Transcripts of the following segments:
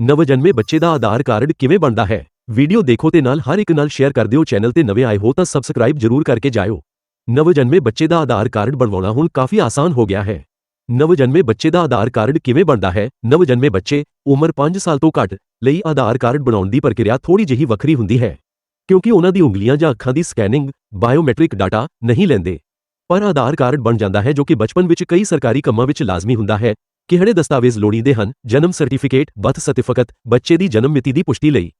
ਨਵਜਨਮੇ ਬੱਚੇ ਦਾ ਆਧਾਰ ਕਾਰਡ ਕਿਵੇਂ ਬਣਦਾ ਹੈ? ਵੀਡੀਓ ਦੇਖੋ ਤੇ ਨਾਲ ਹਰ ਇੱਕ ਨਾਲ ਸ਼ੇਅਰ ਕਰ ਦਿਓ। ਚੈਨਲ ਤੇ ਨਵੇਂ ਆਏ ਹੋ ਤਾਂ ਸਬਸਕ੍ਰਾਈਬ ਜ਼ਰੂਰ ਕਰਕੇ ਜਾਇਓ। ਨਵਜਨਮੇ ਬੱਚੇ ਦਾ ਆਧਾਰ ਕਾਰਡ ਬਣਵਾਉਣਾ ਹੁਣ ਕਾਫੀ ਆਸਾਨ ਹੋ ਗਿਆ ਹੈ। ਨਵਜਨਮੇ ਬੱਚੇ ਦਾ ਆਧਾਰ ਕਾਰਡ ਕਿਵੇਂ ਬਣਦਾ ਹੈ? ਨਵਜਨਮੇ ਬੱਚੇ ਉਮਰ 5 ਸਾਲ ਤੋਂ ਘੱਟ ਲਈ ਆਧਾਰ ਕਾਰਡ ਬਣਾਉਣ ਦੀ ਪ੍ਰਕਿਰਿਆ ਥੋੜੀ ਜਿਹੀ ਵੱਖਰੀ ਹੁੰਦੀ ਹੈ। ਕਿਉਂਕਿ ਉਹਨਾਂ ਦੀ ਉਂਗਲੀਆਂ ਜਾਂ ਅੱਖਾਂ ਦੀ ਸਕੈਨਿੰਗ, ਬਾਇਓਮੈਟ੍ਰਿਕ ਡਾਟਾ ਨਹੀਂ ਲੈਂਦੇ। ਪਰ ਆਧਾਰ ਕਾਰਡ ਬਣ ਜਾਂਦਾ ਹੈ ਜੋ ਕਿ ਬਚਪਨ ਵਿੱਚ ਕਈ ਸਰਕਾਰੀ ਕੰਮਾਂ ਵਿੱਚ ਲਾਜ਼ਮੀ ਹੁੰਦਾ ਹੈ। ਕਿਹੜੇ ਦਸਤਾਵੇਜ਼ ਲੋੜੀਂਦੇ ਹਨ? ਜਨਮ ਸਰਟੀਫਿਕੇਟ, ਬਰਥ ਸਰਟੀਫਿਕੇਟ, ਬੱਚੇ ਦੀ ਜਨਮ ਮਿਤੀ ਦੀ ਪੁਸ਼ਟੀ ਲਈ।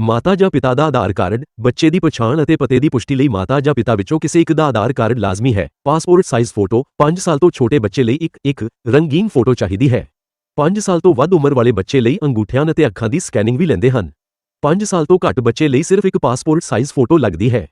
ਮਾਤਾ ਜਾਂ ਪਿਤਾ ਦਾ ਆਧਾਰ ਕਾਰਡ, ਬੱਚੇ ਦੀ ਪਛਾਣ ਅਤੇ ਪਤੇ ਦੀ ਪੁਸ਼ਟੀ ਲਈ ਮਾਤਾ ਜਾਂ ਪਿਤਾ ਵਿੱਚੋਂ ਕਿਸੇ ਇੱਕ ਦਾ ਆਧਾਰ ਕਾਰਡ ਲਾਜ਼ਮੀ ਹੈ। ਪਾਸਪੋਰਟ ਸਾਈਜ਼ ਫੋਟੋ 5 ਸਾਲ ਤੋਂ ਛੋਟੇ ਬੱਚੇ ਲਈ ਇੱਕ ਇੱਕ ਰੰਗੀਨ ਫੋਟੋ ਚਾਹੀਦੀ ਹੈ। 5 ਸਾਲ ਤੋਂ ਵੱਧ ਉਮਰ ਵਾਲੇ ਬੱਚੇ ਲਈ ਅੰਗੂਠਿਆਂ ਅਤੇ ਅੱਖਾਂ ਦੀ ਸਕੈਨਿੰਗ ਵੀ ਲੈਂਦੇ ਹਨ। 5 ਸਾਲ ਤੋਂ ਘੱਟ ਬੱਚੇ ਲਈ ਸਿਰਫ ਇੱਕ ਪਾਸਪੋਰਟ ਸਾਈਜ਼ ਫੋਟੋ ਲੱਗਦੀ ਹੈ।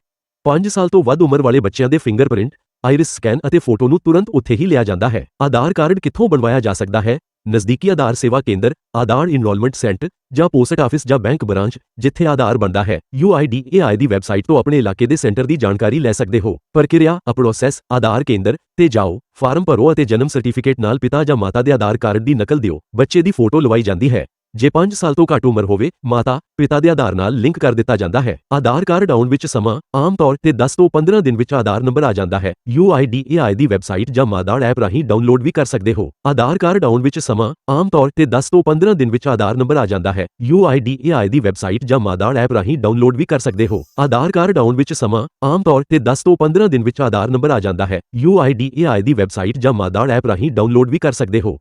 5 ਸਾਲ ਤੋਂ ਵੱਧ ਉਮਰ ਵਾਲੇ ਬੱਚਿਆਂ ਦੇ ਫਿੰਗਰਪ੍ਰਿੰਟ ਆਇਰਿਸ ਸਕੈਨ ਅਤੇ ਫੋਟੋ ਨੂੰ ਤੁਰੰਤ ਉੱਥੇ ਹੀ ਲਿਆ ਜਾਂਦਾ ਹੈ। ਆਧਾਰ ਕਾਰਡ ਕਿੱਥੋਂ ਬਣਵਾਇਆ ਜਾ ਸਕਦਾ ਹੈ? ਨਜ਼ਦੀਕੀ ਆਧਾਰ ਸੇਵਾ ਕੇਂਦਰ, ਆਧਾਰ ਇਨਰੋਲਮੈਂਟ ਸੈਂਟਰ ਜਾਂ ਪੋਸਟ ਆਫਿਸ ਜਾਂ ਬੈਂਕ ਬ੍ਰਾਂਚ, ਜਿੱਥੇ ਆਧਾਰ ਬਣਦਾ ਹੈ। UIDAI ਦੀ ਵੈਬਸਾਈਟ ਤੋਂ ਆਪਣੇ ਇਲਾਕੇ ਦੇ ਸੈਂਟਰ ਦੀ ਜਾਣਕਾਰੀ ਲੈ ਸਕਦੇ ਹੋ। ਪ੍ਰਕਿਰਿਆ, ਅਪਰੋਸੈਸ, ਆਧਾਰ ਕੇਂਦਰ ਤੇ ਜਾਓ। ਫਾਰਮ ਭਰੋ ਅਤੇ ਜਨਮ ਸਰਟੀਫਿਕੇਟ ਨਾਲ ਪਿਤਾ ਜਾਂ ਮਾਤਾ ਦੇ ਆਧਾਰ ਕਾਰਡ ਦੀ ਨਕਲ ਦਿਓ। ਬੱਚੇ ਦੀ ਫੋਟੋ ਲਵਾਈ ਜਾਂਦੀ ਹੈ। ਜੇ 5 ਸਾਲ ਤੋਂ ਘੱਟ ਉਮਰ ਹੋਵੇ, ਮਾਤਾ, ਪਿਤਾ ਦੇ ਆਧਾਰ ਨਾਲ ਲਿੰਕ ਕਰ ਦਿੱਤਾ ਜਾਂਦਾ ਹੈ। ਆਧਾਰ ਕਾਰਡ ਆਉਣ ਵਿੱਚ ਸਮਾਂ, ਆਮ ਤੌਰ ਤੇ 10 ਤੋਂ 15 ਦਿਨ ਵਿੱਚ ਆਧਾਰ ਨੰਬਰ ਆ ਜਾਂਦਾ ਹੈ। UIDAI ਦੀ ਵੈਬਸਾਈਟ ਜਾਂ ਮਾਦਾੜ ਐਪ ਰਾਹੀਂ ਡਾਊਨਲੋਡ ਵੀ ਕਰ ਸਕਦੇ ਹੋ। ਆਧਾਰ ਕਾਰਡ ਆਉਣ ਵਿੱਚ ਸਮਾਂ, ਆਮ ਤੌਰ ਤੇ 10 ਤੋਂ 15 ਦਿਨ ਵਿੱਚ ਆਧਾਰ ਨੰਬਰ ਆ ਜਾਂਦਾ ਹੈ। UIDAI ਦੀ ਵੈਬਸਾਈਟ ਜਾਂ ਮਾਦਾੜ ਐਪ ਰਾਹੀਂ ਡਾਊਨਲੋਡ ਵੀ ਕਰ ਸਕਦੇ ਹੋ। ਆਧਾਰ ਕਾਰਡ ਆਉਣ ਵਿੱਚ ਸਮਾਂ, ਆਮ ਤੌਰ ਤੇ 10 ਤੋਂ 15 ਦਿਨ ਵਿੱਚ ਆਧਾਰ ਨੰਬਰ ਆ ਜਾਂਦਾ ਹੈ। UIDAI ਦੀ ਵੈਬਸਾਈਟ ਜਾਂ ਮਾਦਾੜ ਐਪ ਰਾਹੀਂ ਡਾਊਨਲੋਡ ਵੀ ਕਰ ਸਕਦੇ ਹੋ।